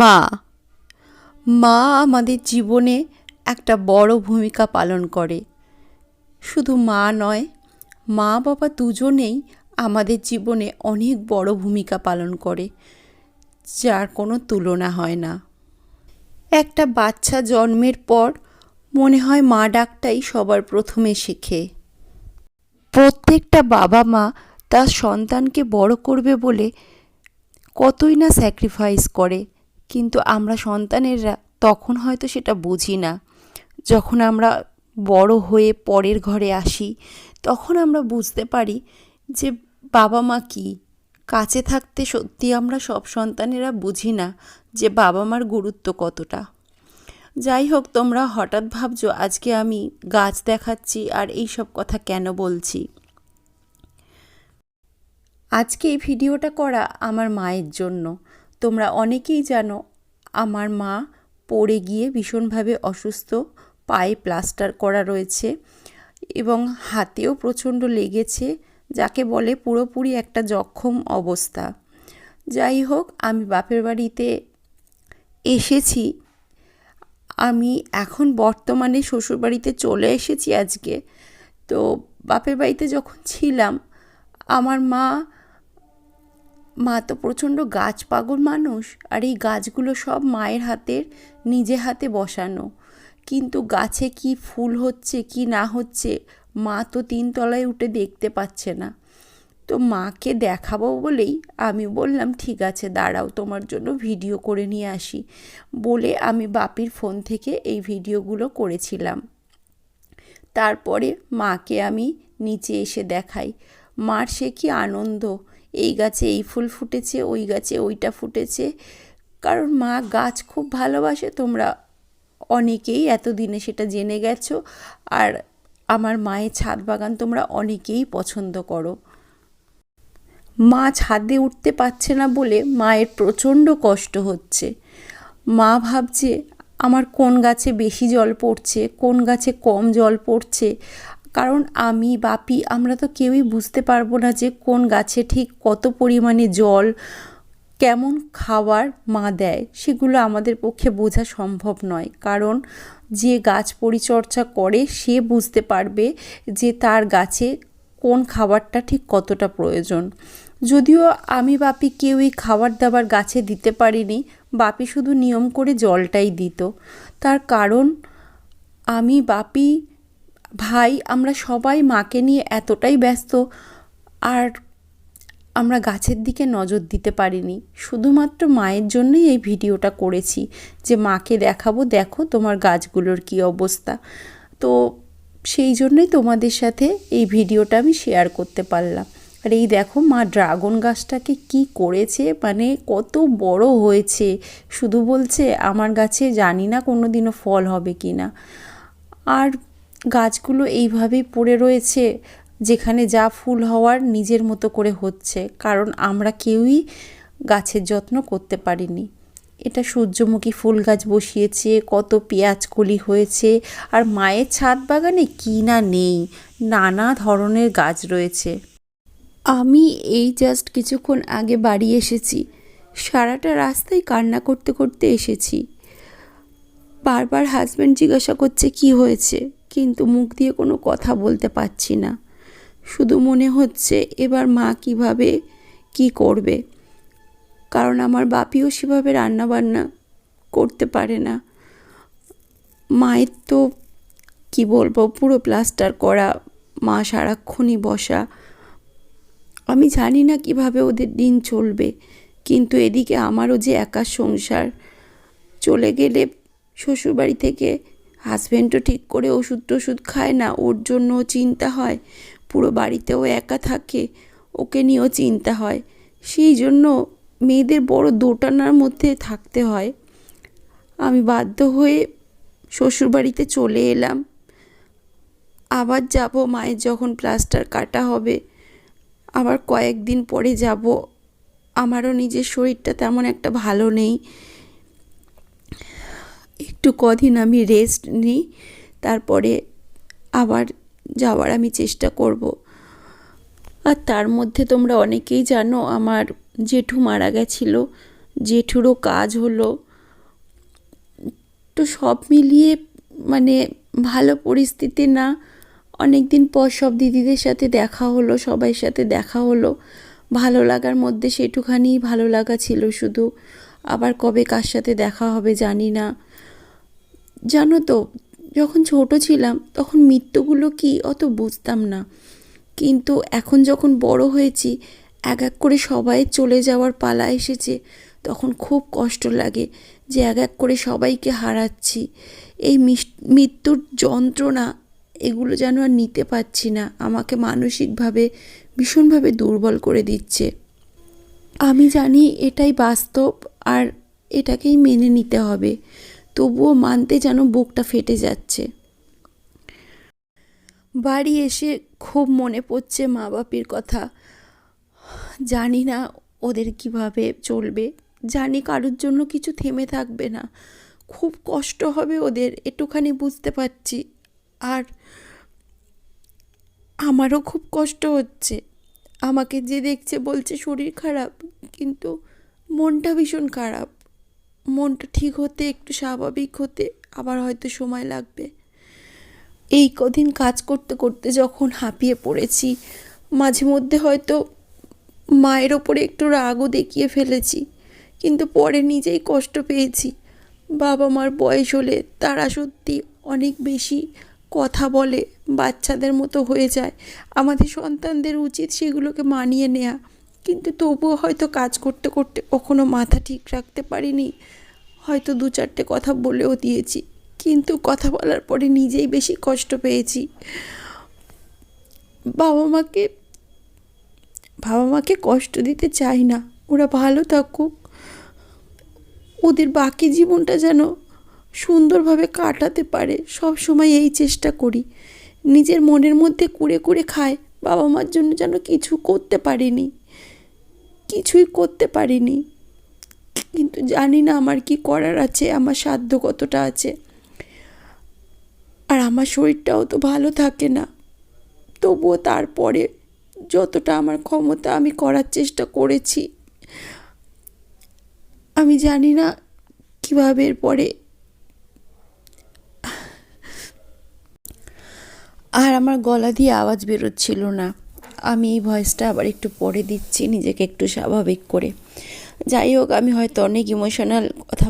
মা মা আমাদের জীবনে একটা বড় ভূমিকা পালন করে। শুধু মা নয়, মা বাবা দুজনেই আমাদের জীবনে অনেক বড় ভূমিকা পালন করে, যার কোনো তুলনা হয় না। একটা বাচ্চা জন্মের পর মনে হয় মা ডাকটাই সবার প্রথমে শেখে। প্রত্যেকটা বাবা মা তার সন্তানকে বড় করবে বলে কতই না স্যাক্রিফাইস করে। কিন্তু আমরা সন্তানেরা তখন হয়তো সেটা বুঝি না। যখন আমরা বড় হয়ে পরের ঘরে আসি, তখন আমরা বুঝতে পারি যে বাবা মা কী? কাছে থাকতে সত্যি আমরা সব সন্তানেরা বুঝি না যে বাবা মার গুরুত্ব কতটা। যাই হোক, তোমরা হঠাৎ ভাবছ, আজকে আমি গাছ দেখাচ্ছি আর এই সব কথা কেন বলছি? আজকে এই ভিডিওটা করা আমার মায়ের জন্য। তোমরা অনেকেই জানো আমার মা পড়ে গিয়ে ভীষণভাবে অসুস্থ, পায়ে প্লাস্টার করা রয়েছে এবং হাতেও প্রচণ্ড লেগেছে, যাকে বলে পুরোপুরি একটা জখম অবস্থা। যাই হোক, আমি বাপের বাড়িতে এসেছি। আমি এখন বর্তমানে শ্বশুরবাড়িতে চলে এসেছি আজকে। তো বাপের বাড়িতে যখন ছিলাম, আমার মা মা তো প্রচণ্ড গাছ পাগল মানুষ আর এই গাছগুলো সব মায়ের হাতের, নিজে হাতে বসানো। কিন্তু গাছে কি ফুল হচ্ছে, কি না হচ্ছে, মা তো তিনতলায় উঠে দেখতে পাচ্ছে না। তো মাকে দেখাবো বলেই আমি বললাম, ঠিক আছে, দাঁড়াও, তোমার জন্য ভিডিও করে নিয়ে আসি। বলে আমি বাপির ফোন থেকে এই ভিডিওগুলো করেছিলাম। তারপরে মাকে আমি নিচে এসে দেখাই। মার সে কি আনন্দ এই গাছে এই ফুল ফুটেছে, ওই গাছে ওইটা ফুটেছে। কারণ মা গাছ খুব ভালোবাসে, তোমরা অনেকেই এতদিনে সেটা জেনে গেছো। আর আমার মায়ের ছাদ বাগান তোমরা অনেকেই পছন্দ করো। মা ছাদে উঠতে পারছে না বলে মায়ের প্রচণ্ড কষ্ট হচ্ছে। মা ভাবছে, আমার কোন গাছে বেশি জল পড়ছে, কোন গাছে কম জল পড়ছে কারণ আমি, বাপি, আমরা তো কেউই বুঝতে পারব না যে কোন গাছে ঠিক কত পরিমাণে জল, কেমন খাবার মা দেয়। সেগুলো আমাদের পক্ষে বোঝা সম্ভব নয়। কারণ যে গাছ পরিচর্যা করে, সে বুঝতে পারবে যে তার গাছে কোন খাবারটা ঠিক কতটা প্রয়োজন। যদিও আমি, বাপি, কেউই খাবার দাবার গাছে দিতে পারিনি, বাপি শুধু নিয়ম করে জলটাই দিত। তার কারণ আমি, বাপি ভাই, আমরা সবাই মাকে নিয়ে এতটাই ব্যস্ত। আর আমরা গাছের দিকে নজর দিতে পারিনি। শুধুমাত্র মায়ের জন্যই এই ভিডিওটা করেছি যে মাকে দেখাবো, দেখো তোমার গাছগুলোর কী অবস্থা। তো সেই জন্যই তোমাদের সাথে এই ভিডিওটা আমি শেয়ার করতে পারলাম। আর এই দেখো মা ড্রাগন গাছটাকে কি করেছে মানে কত বড় হয়েছে। শুধু বলছে, আমার গাছে জানি না কোনো দিনও ফল হবে কি না আর গাছগুলো এইভাবেই পড়ে রয়েছে, যেখানে যা ফুল হওয়ার নিজের মতো করে হচ্ছে, কারণ আমরা কেউই গাছের যত্ন করতে পারিনি। এটা সূর্যমুখী ফুল গাছ বসিয়েছে, কত পেঁয়াজ কলি হয়েছে, আর মায়ের ছাদ বাগানে কি না নেই, নানা ধরনের গাছ রয়েছে। আমি এই জাস্ট কিছুক্ষণ আগে বাড়ি এসেছি, সারাটা রাস্তায় কান্না করতে করতে এসেছি। বারবার হাজব্যান্ড জিজ্ঞাসা করছে, কি হয়েছে? কিন্তু মুখ দিয়ে কোনো কথা বলতে পারছি না। শুধু মনে হচ্ছে এবার মা কীভাবে কি করবে। কারণ আমার বাপিও সেভাবে রান্নাবান্না করতে পারে না। মায়ের তো কি বলব, পুরো প্লাস্টার করা, মা সারাক্ষণই বসা। আমি জানি না কীভাবে ওদের দিন চলবে, কিন্তু এদিকে আমারও যে একা সংসার, চলে গেলে শ্বশুরবাড়ি থেকে হাজব্যান্ডও ঠিক করে ওষুধ টষুধ খায় না, ওর জন্যও চিন্তা হয়। পুরো বাড়িতেও একা থাকে, ওকে নিয়েও চিন্তা হয়। সেই জন্য মেয়েদের বড় দোটানার মধ্যে থাকতে হয়। আমি বাধ্য হয়ে শ্বশুরবাড়িতে চলে এলাম। আবার যাব মায়ের যখন প্লাস্টার কাটা হবে। আবার কয়েকদিন পরে যাব। আমারও নিজের শরীরটা তেমন একটা ভালো নেই। একটু কদিন আমি রেস্ট নিই, তারপরে আবার যাওয়ার আমি চেষ্টা করব। আর তার মধ্যে তোমরা অনেকেই জানো আমার জেঠু মারা গেছিল, জেঠুরও কাজ হলো। তো সব মিলিয়ে মানে ভালো পরিস্থিতি না অনেক দিন পর সব দিদিদের সাথে দেখা হলো সবাই সাথে দেখা হলো। ভালো লাগার মধ্যে সেটুখানিই ভালো লাগা ছিল শুধু। আবার কবে কার সাথে দেখা হবে জানি না। জানো তো, যখন ছোট ছিলাম তখন মৃত্যুগুলো কি অত বুঝতাম না। কিন্তু এখন যখন বড় হয়েছি, এক এক করে সবাই চলে যাওয়ার পালা এসেছে। তখন খুব কষ্ট লাগে যে এক এক করে সবাইকে হারাচ্ছি। এই মৃত্যুর যন্ত্রণা, এগুলো যেন আর নিতে পারছি না। আমাকে মানসিকভাবে ভীষণভাবে দুর্বল করে দিচ্ছে। আমি জানি এটাই বাস্তব আর এটাকেই মেনে নিতে হবে। তবুও মানতে যেন বুকটা ফেটে যাচ্ছে। বাড়ি এসে খুব মনে পড়ছে মা বাপির কথা। জানি না ওদের কীভাবে চলবে। জানি কারোর জন্য কিছু থেমে থাকবে না। খুব কষ্ট হবে ওদের, একটুখানি বুঝতে পারছি। আর আমারও খুব কষ্ট হচ্ছে। আমাকে যে দেখছে বলছে শরীর খারাপ, কিন্তু মনটা ভীষণ খারাপ। মনটা ঠিক হতে, একটু স্বাভাবিক হতে আবার হয়তো সময় লাগবে। এই কদিন কাজ করতে করতে যখন হাঁপিয়ে পড়েছি, মাঝে মধ্যে হয়তো মায়ের ওপরে একটু রাগও দেখিয়ে ফেলেছি, কিন্তু পরে নিজেই কষ্ট পেয়েছি। বাবা মার বয়স হলে তারা সত্যি অনেক বেশি কথা বলে, বাচ্চাদের মতো হয়ে যায়। আমাদের সন্তানদের উচিত সেগুলোকে মানিয়ে নেওয়া কিন্তু তবুও হয়তো কাজ করতে করতে কখনো মাথা ঠিক রাখতে পারিনি। হয়তো দু চারটে কথা বলেও দিয়েছি, কিন্তু কথা বলার পরে নিজেই বেশি কষ্ট পেয়েছি। বাবা মাকে বাবা মাকে কষ্ট দিতে চাই না, ওরা ভালো থাকুক। ওদের বাকি জীবনটা যেন সুন্দরভাবে কাটাতে পারে, সব সময় এই চেষ্টা করি। নিজের মনের মধ্যে কুড়ে কুড়ে খায়, বাবা মার জন্য যেন কিছু করতে পারিনি। কিছুই করতে পারিনি। কিন্তু জানি না আমার কি করার আছে, আমার সাধ্য কতটা আছে। আর আমার শরীরটাও তো ভালো থাকে না। তবুও তারপরে যতটা আমার ক্ষমতা আমি করার চেষ্টা করেছি, আমি জানি না কীভাবে এরপরে। আর আমার গলা দিয়ে আওয়াজ বেরোচ্ছিল না। আমি এই ভয়েসটা আবার একটু পরে দিচ্ছি, নিজেকে একটু স্বাভাবিক করে। যাই হোক, আমি হয়তো অনেক ইমোশনাল কথা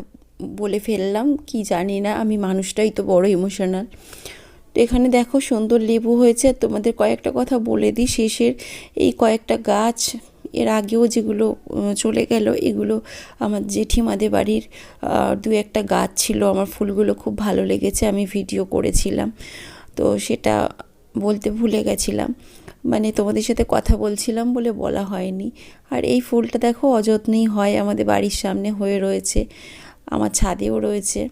বলে ফেললাম, কি জানি না, আমি মানুষটাই তো বড় ইমোশনাল তো এখানে দেখো, সুন্দর লেবু হয়েছে। তোমাদের কয়েকটা কথা বলে দিই শেষের। এই কয়েকটা গাছ, এর আগেও যেগুলো চলে গেল, এগুলো আমার জেঠিমাদের বাড়ির দু একটা গাছ ছিল। আমার ফুলগুলো খুব ভালো লেগেছে, আমি ভিডিও করেছিলাম। তো সেটা বলতে ভুলে গেছিলাম। মানে তোমাদের সাথে কথা বলছিলাম বলে বলা হয়নি। আর এই ফুলটা দেখো অযত্নেই হয় আমাদের বাড়ির সামনে হয়ে রয়েছে, আমার ছাদেও রয়েছে।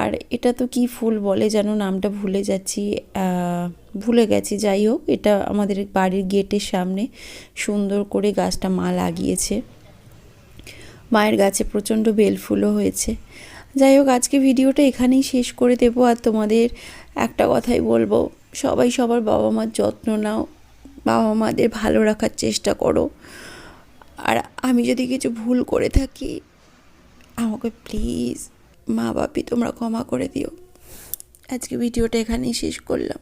আর এটা তো কি ফুল বলে যেন নামটা ভুলে যাচ্ছি ভুলে গেছি। যাই হোক, এটা আমাদের বাড়ির গেটের সামনে সুন্দর করে গাছটা মা লাগিয়েছে। মায়ের গাছে প্রচণ্ড বেলফুলও হয়েছে। যাই হোক, আজকে ভিডিওটা এখানেই শেষ করে দেবো। আর তোমাদের একটা কথাই বলব, সবাই সবার বাবা মার যত্ন নাও। বাবা মাদের ভালো রাখার চেষ্টা করো। আর আমি যদি কিছু ভুল করে থাকি, আমাকে প্লিজ মা বাপি তোমরা ক্ষমা করে দিও। আজকে ভিডিওটা এখানেই শেষ করলাম।